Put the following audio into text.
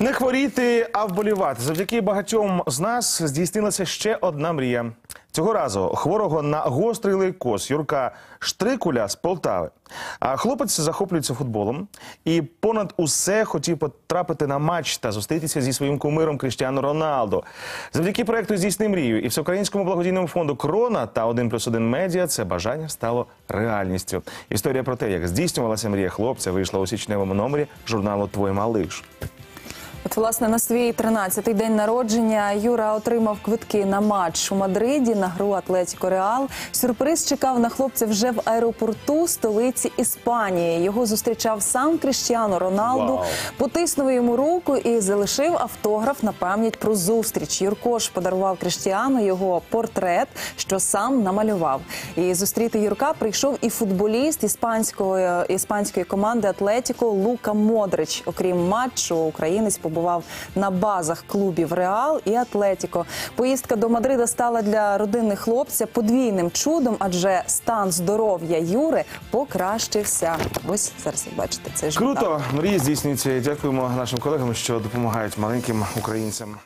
Не хворіти, а вболівати. Завдяки багатьом з нас здійснилася ще одна мрія. Цього разу хворого на гострий лейкоз Юрка Штрикуля з Полтави. А хлопець захоплюється футболом і понад усе хотів потрапити на матч та зустрітися зі своїм кумиром Кріштіану Роналдо. Завдяки проекту «Здійсни мрію» і всеукраїнському благодійному фонду Крона та 1 плюс 1 медіа це бажання стало реальністю. Історія про те, як здійснювалася мрія хлопця, вийшла у січневому номері журналу Твой малиш. От, власне, на свій 13-й день народження Юра отримав квитки на матч у Мадриді на гру Атлетіко Реал. Сюрприз чекав на хлопця вже в аеропорту столиці Іспанії. Його зустрічав сам Кріштіану Роналду, Вау. потиснув йому руку і залишив автограф на пам'ять про зустріч. Юрко ж подарував Кріштіану його портрет, що сам намалював. І зустріти Юрка прийшов і футболіст іспанської іспанської команди Атлетіко Лука Модрич. Окрім матчу, українець побував на базах клубів Реал і Атлетіко. Поїздка до Мадрида стала для родини хлопця подвійним чудом, адже стан здоров'я Юри покращився. Ось зараз ви бачите, цей ж Круто, мрії здійснюються. Дякуємо нашим колегам, що допомагають маленьким українцям.